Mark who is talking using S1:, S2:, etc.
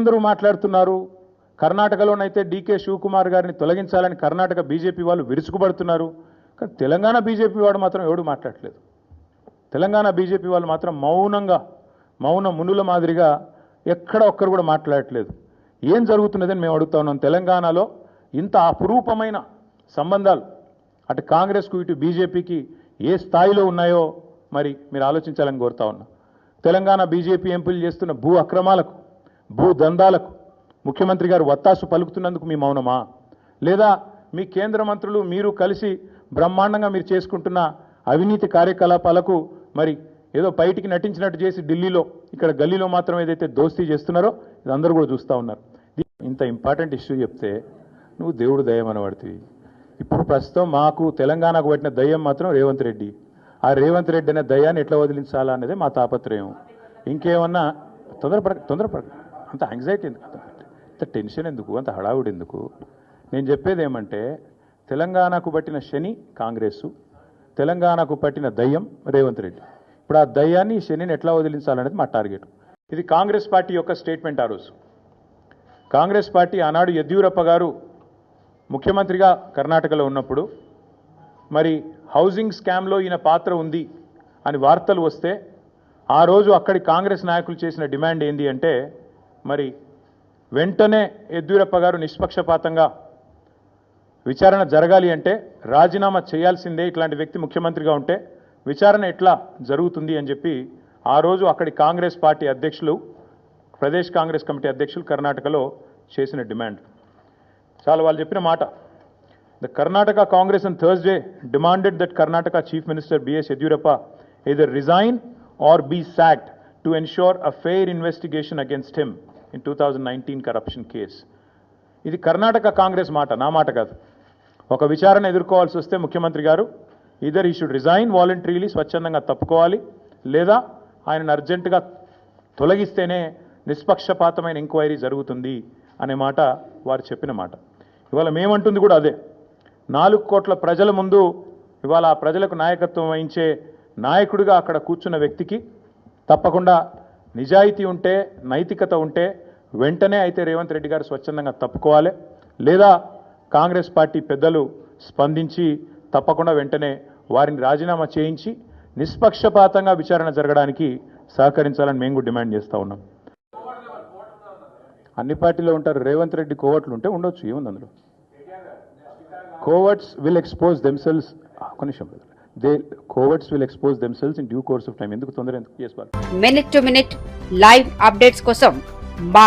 S1: అందరూ మాట్లాడుతున్నారు? కర్ణాటకలోనైతే డీకే శివకుమార్ గారిని తొలగించాలని కర్ణాటక బీజేపీ వాళ్ళు విరుచుకుపడుతున్నారు. కానీ తెలంగాణ బీజేపీ వాడు మాత్రం ఎవడు మాట్లాడట్లేదు. తెలంగాణ బీజేపీ వాళ్ళు మాత్రం మౌనంగా మౌన మునుల మాదిరిగా ఎక్కడ ఒక్కరు కూడా మాట్లాడట్లేదు. ఏం జరుగుతున్నదని మేము అడుగుతా ఉన్నాం. తెలంగాణలో ఇంత అపురూపమైన సంబంధాలు అటు కాంగ్రెస్కు ఇటు బీజేపీకి ఏ స్థాయిలో ఉన్నాయో మరి మీరు ఆలోచించాలని కోరుతా ఉన్నా. తెలంగాణ బీజేపీ ఎంపీలు చేస్తున్న భూ అక్రమాలకు భూ దందాలకు ముఖ్యమంత్రి గారు వత్తాసు పలుకుతున్నందుకు మీ మౌనమా? లేదా మీ కేంద్ర మంత్రులు మీరు కలిసి బ్రహ్మాండంగా మీరు చేసుకుంటున్న అవినీతి కార్యకలాపాలకు మరి ఏదో బయటికి నటించినట్టు చేసి ఢిల్లీలో ఇక్కడ గల్లీలో మాత్రం ఏదైతే దోస్తీ చేస్తున్నారో ఇది అందరూ కూడా చూస్తూ ఉన్నారు. ఇంత ఇంపార్టెంట్ ఇష్యూ చెప్తే నువ్వు దేవుడు దయ్యం ఇప్పుడు ప్రస్తుతం మాకు తెలంగాణకు పట్టిన దయ్యం మాత్రం రేవంత్ రెడ్డి. ఆ రేవంత్ రెడ్డి అనే దయ్యాన్ని ఎట్లా వదిలించాలా అనేది మా తాపత్రయం. ఇంకేమన్నా తొందరపడ తొందరపడ అంత యాంగ్జైటీ ఎందుకు? అంత టెన్షన్ ఎందుకు? అంత హడావుడు ఎందుకు? నేను చెప్పేది ఏమంటే తెలంగాణకు పట్టిన శని కాంగ్రెస్ తెలంగాణకు పట్టిన దయ్యం రేవంత్ రెడ్డి. ఇప్పుడు ఆ దయ్యాన్ని ఈ శనిని ఎట్లా వదిలించాలనేది మా టార్గెట్ ఇది కాంగ్రెస్ పార్టీ యొక్క స్టేట్మెంట్ ఆ రోజు. కాంగ్రెస్ పార్టీ ఆనాడు యద్యూరప్ప గారు ముఖ్యమంత్రిగా కర్ణాటకలో ఉన్నప్పుడు మరి హౌసింగ్ స్కామ్లో ఈయన పాత్ర ఉంది అని వార్తలు వస్తే ఆ రోజు అక్కడి కాంగ్రెస్ నాయకులు చేసిన డిమాండ్ ఏంది అంటే మరి వెంటనే యద్యూరప్ప గారు నిష్పక్షపాతంగా విచారణ జరగాలి అంటే రాజీనామా చేయాల్సిందే ఇట్లాంటి వ్యక్తి ముఖ్యమంత్రిగా ఉంటే విచారణ ఎట్లా జరుగుతుంది అని చెప్పి ఆ రోజు అక్కడి కాంగ్రెస్ పార్టీ అధ్యక్షులు ప్రదేశ్ కాంగ్రెస్ కమిటీ అధ్యక్షులు కర్ణాటకలో చేసిన డిమాండ్. చాలా వాళ్ళు చెప్పిన మాట. The Karnataka Congress and Thursday demanded that Karnataka chief minister BS Yediyurappa either resign or be sacked. To ensure a fair investigation against him in 2019 corruption case. ఇది కర్ణాటక కాంగ్రెస్ మాట నా మాట కాదు. ఒక విచారణ ఎదుర్కోవాల్సి వస్తే ముఖ్యమంత్రి గారు ఇదర్ ఈ షుడ్ రిజైన్ వాలంటరీలీ స్వచ్ఛందంగా తప్పుకోవాలి లేదా ఆయనను అర్జెంటుగా తొలగిస్తేనే నిష్పక్షపాతమైన ఎంక్వైరీ జరుగుతుంది అనే మాట వారు చెప్పిన మాట. ఇవాళ మేమంటుంది కూడా అదే. నాలుగు కోట్ల ప్రజల ముందు ఇవాళ ఆ ప్రజలకు నాయకత్వం వహించే నాయకుడిగా అక్కడ కూర్చున్న వ్యక్తికి తప్పకుండా నిజాయితీ ఉంటే నైతికత ఉంటే వెంటనే అయితే రేవంత్ రెడ్డి గారు స్వచ్ఛందంగా తప్పుకోవాలి. లేదా కాంగ్రెస్ పార్టీ పెద్దలు స్పందించి తప్పకుండా వెంటనే వారిని రాజీనామా చేయించి నిష్పక్షపాతంగా విచారణ జరగడానికి సహకరించాలని మేము కూడా డిమాండ్ చేస్తూ ఉన్నాం. అన్ని పార్టీలో ఉంటారు రేవంత్ రెడ్డి కోవట్లు ఉంటే ఉండొచ్చు ఏముంది అందులో? కోవర్ట్స్ విల్ ఎక్స్పోజ్ దెమ్సెల్స్ ఒక నిమిషం they coverts will expose themselves in due course of time ఎందుకు తొందర ఎందుకు చేసుకోవాలి
S2: minute to minute live updates కోసం మా